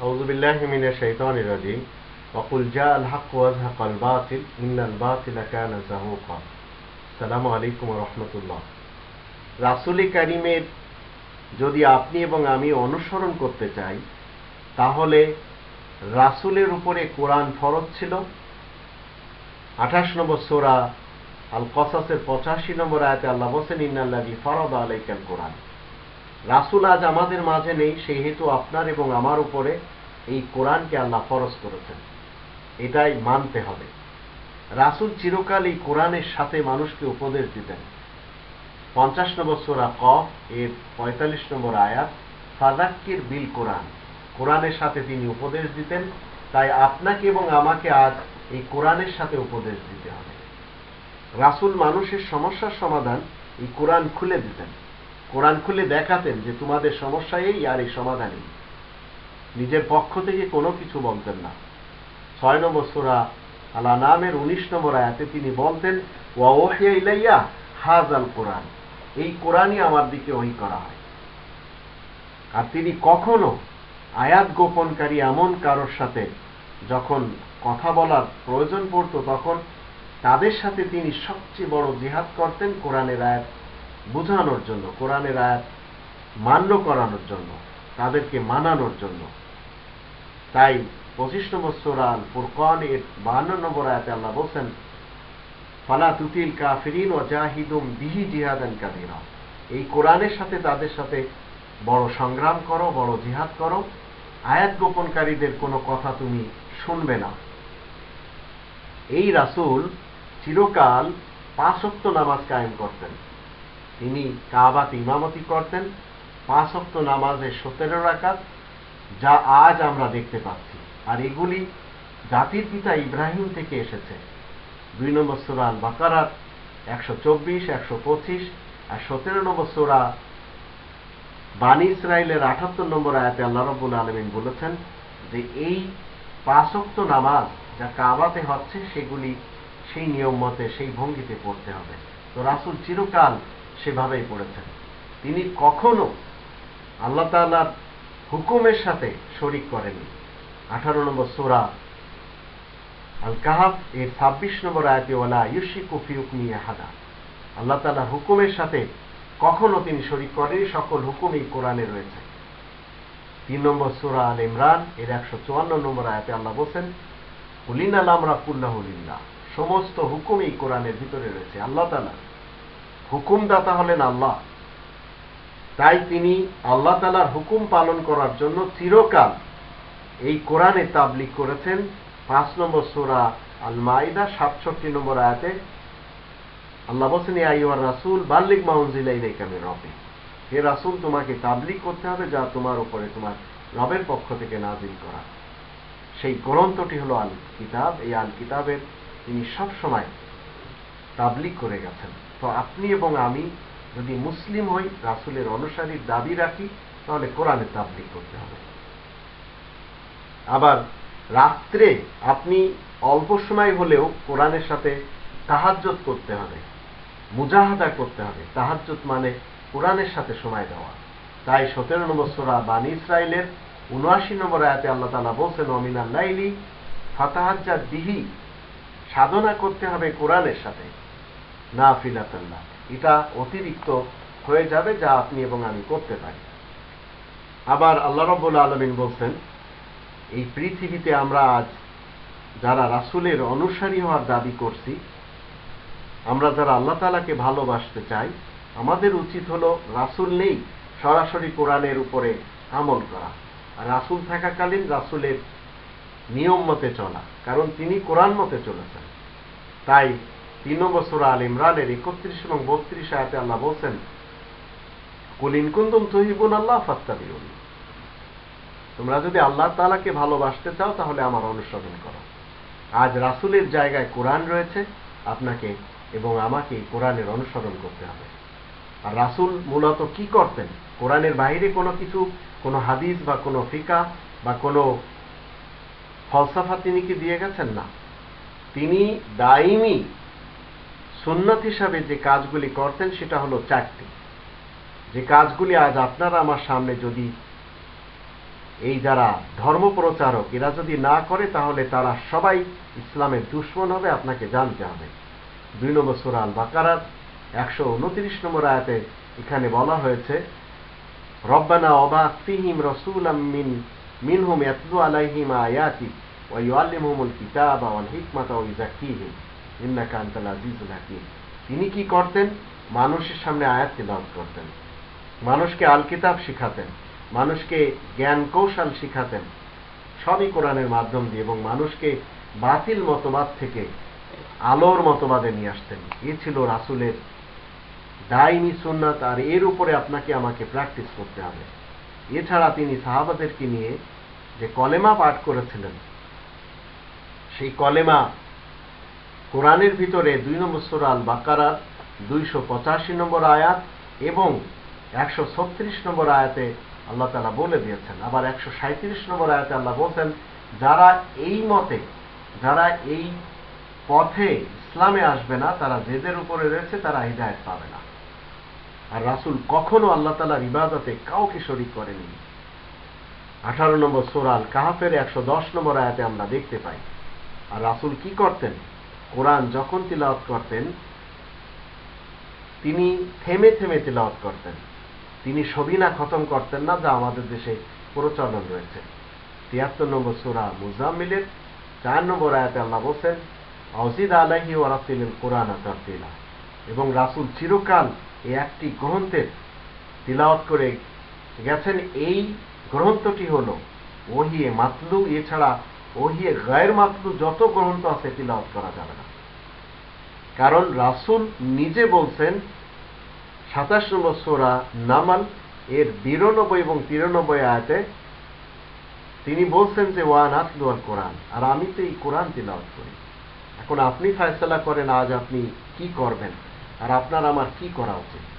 أعوذ بالله من الشيطان الرجيم وقل جاء الحق وزهق الباطل إن الباطل كان زهوقا السلام عليكم ورحمة الله রাসুলি কারিমের যদি আপনি এবং আমি অনুসরণ করতে চাই তাহলে রাসুলের উপরে কোরআন ফরজ ছিল আঠাশ নম্বর সোরা আল কসাসের পঁচাশি নম্বর আয়াতে আল্লাহ বসেন ইন্নাল্লাহি ফরদ আলাইকাল কোরআন রাসুল আজ আমাদের মাঝে নেই সেই হেতু আপনার এবং আমার উপরে এই কোরআনকে আল্লাহ ফরজ করেছেন। এটাই মানতে হবে। রাসুল চিরকাল এই কোরআনের সাথে মানুষকে উপদেশ দিতেন। পঞ্চাশ নম্বর সোরা কফ, এর পঁয়তাল্লিশ নম্বর আয়াত ফাজাক্কির বিল কোরআন। কোরআনের সাথে তিনি উপদেশ দিতেন, তাই আপনাকে এবং আমাকে আজ এই কোরআনের সাথে উপদেশ দিতে হবে। রাসুল মানুষের সমস্যার সমাধান এই কোরআন খুলে দিতেন। কোরআন খুলে দেখাতেন যে তোমাদের সমস্যা এই আর এই সমাধানই। নিজের পক্ষ থেকে কোনো কিছু বলতেন না। ছয় নম্বর সোরা আলা নামের উনিশ নম্বর আয়াতে তিনি বলতেন, ওয়া ওহিয়া ইলাইয়া হাজ আল কোরআন। এই কোরআনই আমার দিকে ওই করা হয়। আর তিনি কখনো আয়াত গোপনকারী এমন কারোর সাথে যখন কথা বলার প্রয়োজন পড়তো, তখন তাদের সাথে তিনি সবচেয়ে বড় জিহাদ করতেন কোরআনের আয়াত বোঝানোর জন্য, কোরআনের আয়াত মান্য করানোর জন্য, তাদেরকে মানানোর জন্য। তাই পঁচিশ নম্বর সোরাল ফুরকান এর বাহান্ন নম্বর আয়াতে আল্লাহ বলছেন, ফালা তুতিল কাফিরিন ও জাহিদুম বিহি জিহাদান কাদিরা এই কোরআনের সাথে তাদের সাথে বড় সংগ্রাম করো, বড় জিহাদ করো। আয়াত গোপনকারীদের কোনো কথা তুমি শুনবে না। এই রাসুল চিরকাল পাঁচক্ত নামাজ কায়েম করতেন। তিনি কাবাত ইমামতি করতেন পাঁচক্ত নামাজের সতেরো রাকাত, যা আজ আমরা দেখতে পাচ্ছি। আর এগুলি জাতির পিতা ইব্রাহিম থেকে এসেছে। দুই নম্বর সোরা বাকারাত একশো চব্বিশ, একশো পঁচিশ আর সতেরো নম্বর সোরা বানী ইসরায়েলের আঠাত্তর নম্বর আয়াতে আল্লাহ রব্বুল আলমিন বলেছেন যে, এই পাঁচক্ত নামাজ যা কাবাতে হচ্ছে, সেগুলি সেই নিয়ম মতে, সেই ভঙ্গিতে পড়তে হবে। তো রাসুল চিরকাল সেভাবেই পড়েছেন। তিনি কখনো আল্লাহ তাল্লার হুকুমের সাথে শরিক করেননি। আঠারো নম্বর সোরা আল কাহাব এর ছাব্বিশ নম্বর আয়াতে ওলা ইউসি কুফি হুকমি হাদা আল্লাহ তালার হুকুমের সাথে কখনো তিনি শরিক করেনি সকল হুকুমই কোরআনে রয়েছে। তিন নম্বর সোরা আল ইমরান এর একশো চুয়ান্ন নম্বর আয়াতে আল্লাহ বলছেন উলিন আলামরা কুল্লাহুলিল্লাহ সমস্ত হুকুমই কোরআনের ভিতরে রয়েছে। আল্লাহ তালা হুকুমদাতা হলেন আল্লাহ। তাই তিনি আল্লাহ তালার হুকুম পালন করার জন্য চিরকাল এই কোরআনে তাবলিক করেছেন। পাঁচ নম্বর সোরা আল মাইদা সাতষট্টি নম্বর আয়াতে আল্লাহ বলছেন আইয়ার রাসুল বাল্লিক মাউনজিলাই রেকামের রবে হে রাসুল, তোমাকে তাবলিক করতে হবে যা তোমার উপরে, তোমার রবের পক্ষ থেকে নাজিল করা। সেই গ্রন্থটি হলো আল কিতাব এই আল কিতাবের তিনি সব সময় তাবলিক করে গেছেন। তো আপনি এবং আমি যদি মুসলিম হই, রাসুলের অনুসারীর দাবি রাখি, তাহলে কোরআনে তাবলিক করতে হবে। আবার রাত্রে আপনি অল্প সময় হলেও কোরআনের সাথে তাহাজ্জত করতে হবে, মুজাহাদা করতে হবে। তাহাজ্জত মানে কোরআনের সাথে সময় দেওয়া। তাই সতেরো নম্বর সোরা বানী ইসরায়েলের উনআশি নম্বর আয়াতে আল্লাহ তালা বলছেন অমিনাল লাইলি ফাতাহাজ্জাদ দিহি সাধনা করতে হবে কোরআনের সাথে। না। ফিলাতাল্লাহ এটা অতিরিক্ত হয়ে যাবে যা আপনি এবং আমি করতে পারি। আবার আল্লাহ রব্বুল আলমিন বলছেন, এই পৃথিবীতে আমরা আজ যারা রাসুলের অনুসারী হওয়ার দাবি করছি, আমরা যারা আল্লাহ তালাকে ভালোবাসতে চাই, আমাদের উচিত হলো রাসুল নেই, সরাসরি কোরআনের উপরে আমল করা। রাসুল থাকাকালীন রাসুলের নিয়ম মতে চলা, কারণ তিনি কোরআন মতে চলেছেন। তাই তিন নম্বর সুরা আল ইমরানের একত্রিশ এবং বত্রিশ আয়াতে আল্লাহ বলছেন কুলিন কুন্দুম তহিবুন আল্লাহ ফাত্তাবিউন। তোমরা যদি আল্লাহ তালাকে ভালোবাসতে চাও, তাহলে আমার অনুসরণ করো। আজ রাসুলের জায়গায় কোরআন রয়েছে, আপনাকে এবং আমাকে কোরআনের অনুসরণ করতে হবে। আর রাসুল মূলত কি করতেন? কোরআনের বাইরে কোনো কিছু, কোনো হাদিস বা কোনো ফিকা বা কোনো ফলসাফা তিনি কি দিয়ে গেছেন? না। তিনি দাইমি সুন্নত হিসাবে যে কাজগুলি করতেন সেটা হলো চারটি। যে কাজগুলি আজ আপনারা আমার সামনে যদি এই যারা ধর্মপ্রচারক এরা যদি না করে, তাহলে তারা সবাই ইসলামের দুশ্মন হবে, আপনাকে জানতে হবে। দুই নম্বর সুরা আল একশো উনত্রিশ নম্বর আয়াতে এখানে বলা হয়েছে, রব্বানা অবা ফিহিম রসুলাম মিন, মিনহুম ইয়াতলু আলাইহিম আয়াতি ওয়া ইউআল্লিমুহুমুল কিতাবা ওয়াল হিকমাতা ওয়া ইউযাক্কিহিম ইন্নাকা আনতাল আজিজুল হাকীম। তিনি কি করতেন? মানুষের সামনে আয়াত তিলাওয়াত করতেন। মানুষকে আল কিতাব শিখাতেন। মানুষকে জ্ঞান কৌশল শিখাতেন। সবই কোরআনের মাধ্যম দিয়ে এবং মানুষকে বাতিল মতবাদ থেকে আলোর মতবাদে নিয়ে আসতেন। এ ছিল রাসুলের দায়নি সুন্নাত আর এর উপরে আপনাকে আমাকে প্র্যাকটিস করতে হবে। এছাড়া তিনি সাহাবাদেরকে নিয়ে যে কলেমা পাঠ করেছিলেন, সেই কলেমা কোরআনের ভিতরে দুই নম্বর সুরাল বাকারার দুইশো পঁচাশি নম্বর আয়াত এবং একশো ছত্রিশ নম্বর আয়াতে আল্লাহ তালা বলে দিয়েছেন। আবার একশো সাঁত্রিশ নম্বর আয়াতে আল্লাহ বলছেন, যারা এই মতে, যারা এই পথে ইসলামে আসবে না, তারা জেদের উপরে রয়েছে তারা হৃদায়ত পাবে না। আর রাসুল কখনো আল্লাহ তালার ইবাদতে কাউকে শরিক করেনি আঠারো নম্বর সোরাল কাহাফের একশো দশ নম্বর আয়াতে আমরা দেখতে পাই। আর রাসুল কি করতেন? কোরআন যখন তিলাওয়াত করতেন, তিনি থেমে থেমে তিলাওয়াত করতেন। তিনি সবিনা খতম করতেন না, যা আমাদের দেশে প্রচলন রয়েছে। তিয়াত্তর নম্বর সুরা মুজাম্মিলের চার নম্বর আয়াতে আল্লাহ বলছেন, অজিদ আলাহি ওরাতিল কোরআন তারতিলা এবং রাসুল চিরকাল এই একটি গ্রন্থের তিলাওয়াত করে গেছেন। এই গ্রন্থটি হল ওহিয়ে মাতলু এছাড়া ওহিয়ে গায়ের মাতলু যত গ্রন্থ আছে তিলাওয়াত করা যাবে না। কারণ রাসুল নিজে বলছেন, সাতাশ নম্বর সোরা নামাল, এর বিরানব্বই এবং তিরানব্বই আয়াতে তিনি বলছেন যে ওয়ান আতলু আল কোরআন আর আমি তো এই কোরআন তিলাওয়াত করি। এখন আপনি ফয়সলা করেন, আজ আপনি কি করবেন? আর আপনার আমার কি করা উচিত?